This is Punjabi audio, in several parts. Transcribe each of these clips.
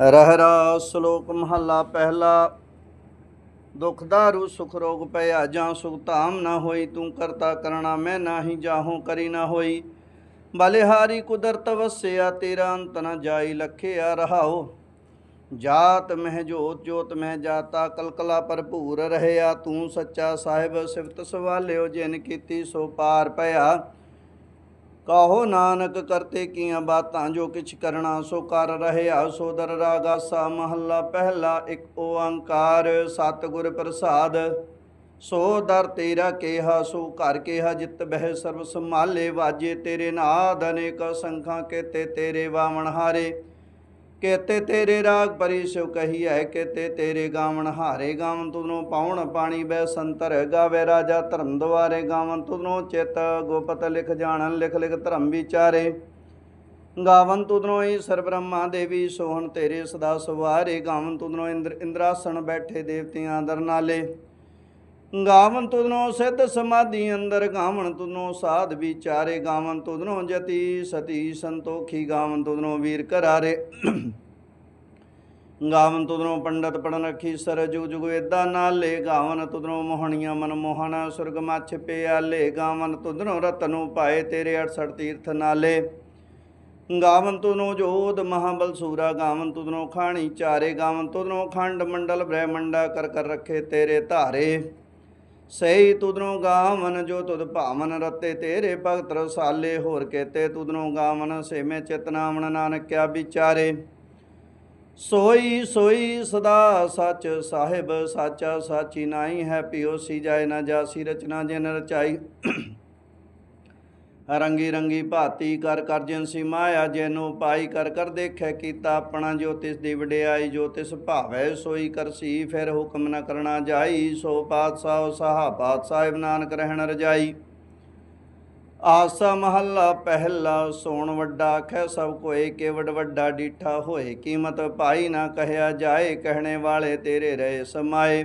ਰਹਿਰਾ ਸ਼ਲੋਕ ਮਹੱਲਾ ਪਹਿਲਾ। ਦੁਖ ਦਾਰੂ, ਸੁਖ ਰੋਗ ਪਿਆ, ਜਾਂ ਸੁਖ ਧਾਮ ਨਾ ਹੋਈ, ਤੂੰ ਕਰਤਾ ਕਰਣਾ ਮੈਂ ਨਾਹੀ ਜਾਹੂ ਕਰੀ ਨਾ ਹੋਈ। ਬਲਿਹਾਰੀ ਕੁਦਰਤ ਵਸਿਆ, ਤੇਰਾ ਅੰਤ ਨਾ ਜਾਈ, ਲਖਿਆ ਰਹਾਓ ਜਾਤ ਮਹਿ ਜੋਤ ਜੋਤ ਮਹਿ ਜਾਤਾ, ਕਲਕਲਾ ਭਰਪੂਰ ਰਹਿਆ। ਤੂੰ ਸੱਚਾ ਸਾਹਿਬ, ਸਿਫਤ ਸਵਾਲਿਓ, ਜਿਨ ਕੀਤੀ ਸੋ ਪਾਰ ਪਿਆ। ਕਾਹੋ ਨਾਨਕ ਕਰਤੇ ਕੀਆਂ ਬਾਤਾਂ ਜੋ ਕਿਛ ਕਰਣਾ ਸੋ ਕਰ ਰਹਿਆ, ਸੋ ਦਰ ਰਾਗਾਸਾ ਮਹੱਲਾ ਪਹਿਲਾ ਇੱਕ ਓੰਕਾਰ, ਸਤਿਗੁਰ ਪ੍ਰਸਾਦ। ਸੋ ਦਰ ਤੇਰਾ ਕੇਹਾ, ਸੋ ਘਰ ਕੇਹਾ, ਜਿਤ ਬਹਿ ਸਰਬ ਸੰਭਾਲੇ, ਵਾਜੇ ਤੇਰੇ ਨਾਦ, ਅਨੇਕ ਸੰਖਾਂ ਕੇਤੇ ਤੇਰੇ ਵਾਵਣ ਹਾਰੇ। ਕੇਤੇ ਤੇਰੇ ਰਾਗ ਪਰੀ ਸਿਉ ਹੈ ਕੇਤੇ ਤੇਰੇ ਗਾਵਣ ਹਾਰੇ ਗਾਵਨ ਤੁਧਨੋਂ ਪਾਉਣ ਪਾਣੀ ਬੈ ਸੰਤਰ ਗਾਵੇ ਰਾਜਾ, ਧਰਮ ਦੁਆਰੇ ਗਾਵਨ ਤੁਧਨੋਂ ਚਿਤ ਗੋਪਤ ਲਿਖ ਜਾਣਨ, ਲਿਖ ਲਿਖ ਧਰਮ ਵਿਚਾਰੇ। ਗਾਵਨ ਤੁਧਨੋਂ ਹੀ ਸਰ ਬ੍ਰਹਮਾ ਦੇਵੀ, ਸੋਹਣ ਤੇਰੇ ਸਦਾ ਸਵਾਰੇ। ਗਾਵਨ ਤੁਧਨੋਂ ਇੰਦਰ, ਇੰਦਰਾਸਣ ਬੈਠੇ ਦੇਵਤਿਆਂ ਦਰ ਨਾਲੇ। ਗਾਵਨ ਤੁਧਨੋਂ ਸਿੱਧ ਸਮਾਧੀ ਅੰਦਰ ਗਾਵਨ ਤੁਧਨੋਂ ਸਾਧ ਵਿਚਾਰੇ ਗਾਵਨ ਤੁਧਨੋਂ ਜਤੀ ਸਤੀ ਸੰਤੋਖੀ ਗਾਵਨ ਤੁਧਨੋਂ ਵੀਰ ਕਰਾਰੇ ਗਾਵਨ ਤੁਧਨੋਂ ਪੰਡਤ ਪੜਨ ਰੱਖੀ ਸਰ ਜੁਗ ਜੁਗ ਨਾਲੇ ਗਾਵਨ ਤੁਧਨੋਂ ਮੋਹਣੀਆਂ ਮਨ ਮੋਹਣਾ ਸੁਰਗ ਮੱਛ ਪਿਆਲੇ ਗਾਵਨ ਤੁਧਨੋਂ ਰਤਨੂ ਪਾਏ ਤੇਰੇ 68 ਤੀਰਥ ਨਾਲੇ ਗਾਵਨ ਤੁਧਨੋਂ ਜੋਧ ਮਹਾਬਲ ਸੂਰਾ ਗਾਵਨ ਤੁਧਨੋਂ ਖਾਣੀ ਚਾਰੇ ਗਾਵਨ ਤੁਧਨੋਂ ਖੰਡ ਮੰਡਲ ਬ੍ਰਹਮੰਡਾ ਕਰ ਕਰ ਰੱਖੇ ਤੇਰੇ ਧਾਰੇ ਸਹੀ ਤੁਧਨੋਂ ਗਾਵਨ, ਜੋ ਤੁਦ ਭਾਵਨ ਰਤੇ ਤੇਰੇ ਭਗਤ ਰਸਾਲੇ, ਹੋਰ ਕੇਤੇ ਤੁਧਨੋਂ ਗਾਵਨ, ਸੇਮੇ ਚਿਤਨਾਵਣ ਨਾਨਕਿਆ ਵਿਚਾਰੇ। ਸੋਈ ਸੋਈ ਸਦਾ ਸੱਚ ਸਾਹਿਬ, ਸਾਚਾ ਸਾਚੀ ਨਾਹੀ ਹੈ, ਪਿਓ ਸੀ ਜਾਏ ਨਾ ਜਾਸੀ, ਰਚਨਾ ਜਿਨ ਰਚਾਈ। ਰੰਗੀ ਰੰਗੀ ਭਾਤੀ ਕਰ ਕਰ ਜਿਨ ਸੀ ਮਾਇਆ, ਜੈਨੋ ਪਾਈ ਕਰ ਕਰ ਦੇਖੈ ਕੀਤਾ ਆਪਣਾ, ਜੋ ਤਿਸ ਦੀ ਵਡਿਆਈ, ਜੋ ਤਿਸ ਭਾਵੈ, ਸੋਈ ਕਰਸੀ ਫਿਰ ਹੁਕਮ ਨ ਕਰਨਾ ਜਾਈ, ਸੋ ਪਾਤਸ਼ਾਹ, ਸਹਾ ਪਾਤਸ਼ਾਹ ਨਾਨਕ ਰਹਿਣ ਰਜਾਈ। ਆਸਾ ਮਹੱਲਾ ਪਹਿਲਾ, ਸੋਣ ਵੱਡਾ, ਖੈ ਸਭ ਕੋਏ ਕੇਵਡ ਵੱਡਾ, ਡੀਠਾ ਹੋਏ, ਕੀਮਤ ਪਾਈ ਨਾ ਕਹਿਆ ਜਾਏ, ਕਹਿਣੇ ਵਾਲੇ ਤੇਰੇ ਰਹੇ ਸਮਾਏ।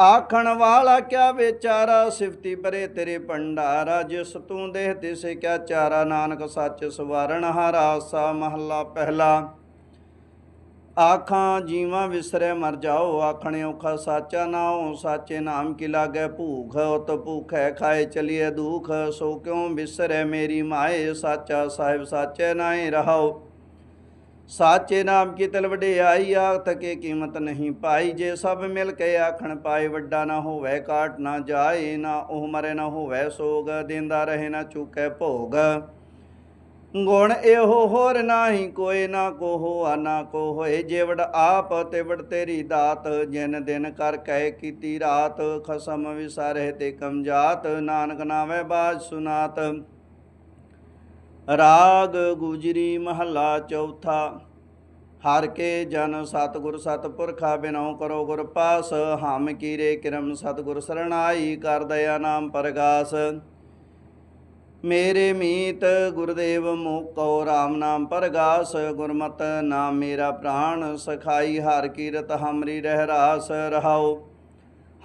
ਆਖਣ ਵਾਲਾ ਕਿਆ ਵਿਚਾਰਾ? ਸਿਫਤੀ ਬਰੇ ਤੇਰੇ ਭੰਡਾਰਾ, ਜਿਸ ਤੂੰ ਦੇਹ ਤਿਸੇ ਕਿਆ ਚਾਰਾ? ਨਾਨਕ ਸੱਚ ਸਵਾਰਣ ਹਾਰਾ ਸਾ ਮਹੱਲਾ ਪਹਿਲਾ। ਆਖਾਂ, ਜੀਵਾਂ ਵਿਸਰੇ ਮਰ ਜਾਓ। ਆਖਣੇ ਔਖਾ ਸਾਚਾ ਨਾਉ, ਸਾਚੇ ਨਾਮ ਕੀ ਲਾਗੇ ਭੂਖ? ਉਤ ਭੂਖੈ ਖਾਏ ਚਲੀਏ ਦੁਖ। ਸੋ ਕਿਉ ਵਿਸਰੇ ਮੇਰੀ ਮਾਏ? ਸਾਚਾ ਸਾਹਿਬ ਸਾਚੇ ਨਾਏ ਰਹਾਓ ਸਾਚੇ ਨਾਮ ਕੀ ਤਲ ਵਡਿਆਈ ਆਖ ਕੇ ਕੀਮਤ ਨਹੀਂ ਪਾਈ। ਜੇ ਸਭ ਮਿਲ ਕੇ ਆਖਣ ਪਾਏ, ਵੱਡਾ ਨਾ ਹੋਵੇ, ਕਾਟ ਨਾ ਜਾਏ, ਨਾ ਉਹ ਮਰੇ ਨਾ ਹੋਵੇ, ਸੋਗ ਦਿੰਦਾ ਰਹੇ, ਨਾ ਚੁਕੇ ਭੋਗ। ਗੁਣ ਇਹੋ ਹੋਰ ਨਾਹੀ, ਕੋਈ ਨਾ ਕੋਹੋ, ਆ ਨਾ ਕੋ ਹੋਏ ਜੇਵੜ ਆਪ ਤੇ ਵੜ ਤੇਰੀ ਦਾਤ, ਜਿਨ ਦਿਨ ਕਰ ਕਹਿ ਕੀਤੀ ਰਾਤ, ਖਸਮ ਵਿਸਾਰੇ ਤੇ ਕਮਜਾਤ ਨਾਨਕ ਨਾਵੇਂ ਬਾਜ ਸੁਨਾਤ। ਰਾਗ ਗੁਜਰੀ ਮਹੱਲਾ ਚੌਥਾ। ਹਰ ਕੇ ਜਨ ਸਤਗੁਰ ਸਤਪੁਰਖਾ ਬਿਨਉ ਕਰੋ ਗੁਰ ਪਾਸ, ਹਮ ਕੀਰੇ ਕਿਰਮ ਸਤਗੁਰ ਸਰਣਾਈ ਕਰ ਦਇਆ ਨਾਮ ਪਰਗਾਸ। ਮੇਰੇ ਮੀਤ ਗੁਰਦੇਵ ਮੋਕੋ RAM ਨਾਮ ਪਰਗਾਸ, ਗੁਰਮਤ ਨਾਮ ਮੇਰਾ ਪ੍ਰਾਣ, ਸਖਾਈ ਹਰ ਕੀਰਤ ਹਮਰੀ ਰਹਿ ਰਾਸ ਰਹਾਓ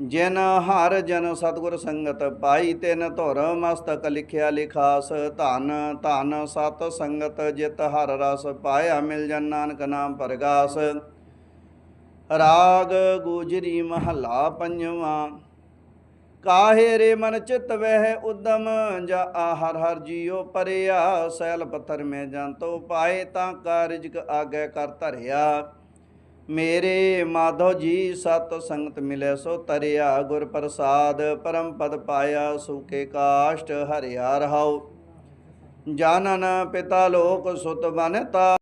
ਜਿਨ ਹਰ ਜਨ ਸਤਗੁਰ ਸੰਗਤ ਪਾਈ ਤਿਨ ਧੁਰ ਮਸਤਕ ਲਿਖਿਆ ਲਿਖਾਸ, ਧਨ ਧਨ ਸਤ ਸੰਗਤ ਜਿਤ ਹਰ ਰਸ ਪਾਇਆ ਮਿਲ ਜਨ ਨਾਨਕ ਨਾਮ ਪਰਗਾਸ। ਰਾਗ ਗੁਜਰੀ ਮਹਲਾ ਪੰਜਵਾ, ਕਾਹੇ ਰੇ ਮਨ ਚਿਤ ਵਹਿ ਉਦਮ, ਜਾ ਆਹਰ ਹਰ ਹਰ ਜੀਉ ਪਰਿਆ, ਸੈਲ ਪੱਥਰ ਮੇ ਜੰਤੋ ਪਾਏ, ਤਾਂ ਕਾਰਜਕ ਆਗੇ ਕਰ ਧਰਿਆ। ਮੇਰੇ ਮਾਧੋ ਜੀ, ਸਤ ਸੰਗਤ ਮਿਲੇ ਸੋ ਤਰਿਆ, ਗੁਰ ਪ੍ਰਸਾਦ ਪਰਮ ਪਦ ਪਾਇਆ, ਸੁਕੇ ਕਾਸ਼ਟ ਹਰਿਆ ਰਹਾਉ। ਜਾਨਨ ਪਿਤਾ ਲੋਕ ਸੁਤ ਬਨਤਾ।